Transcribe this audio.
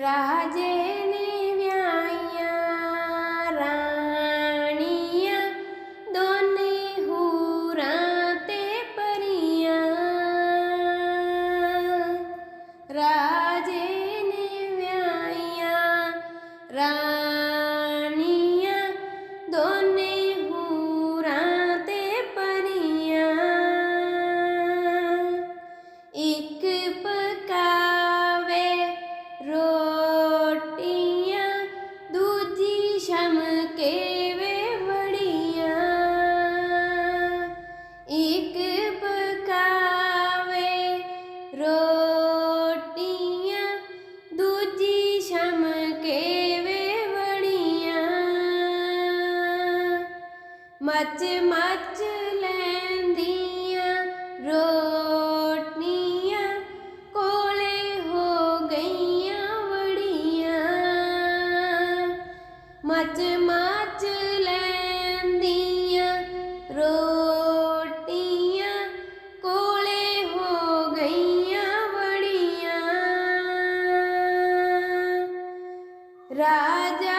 राजे ਰੋਟੀਆਂ ਦੂਜੀ ਸ਼ਮ ਕੇ ਵੇ ਵੜੀਆਂ। ਇੱਕ ਪਕਾਵੇ ਰੋਟੀਆਂ, ਦੂਜੀ ਸ਼ਮ ਕੇ ਵੇ ਵੜੀਆਂ। ਮੱਚ ਮੱਚ ਲੈਂਦੀਆਂ ਰੋ ਮੱਚ ਮੱਚ ਲੈਂਦੀਆਂ ਰੋਟੀਆਂ ਕੋਲੇ ਹੋ ਗਈਆਂ ਵੜੀਆਂ ਰਾਜਾ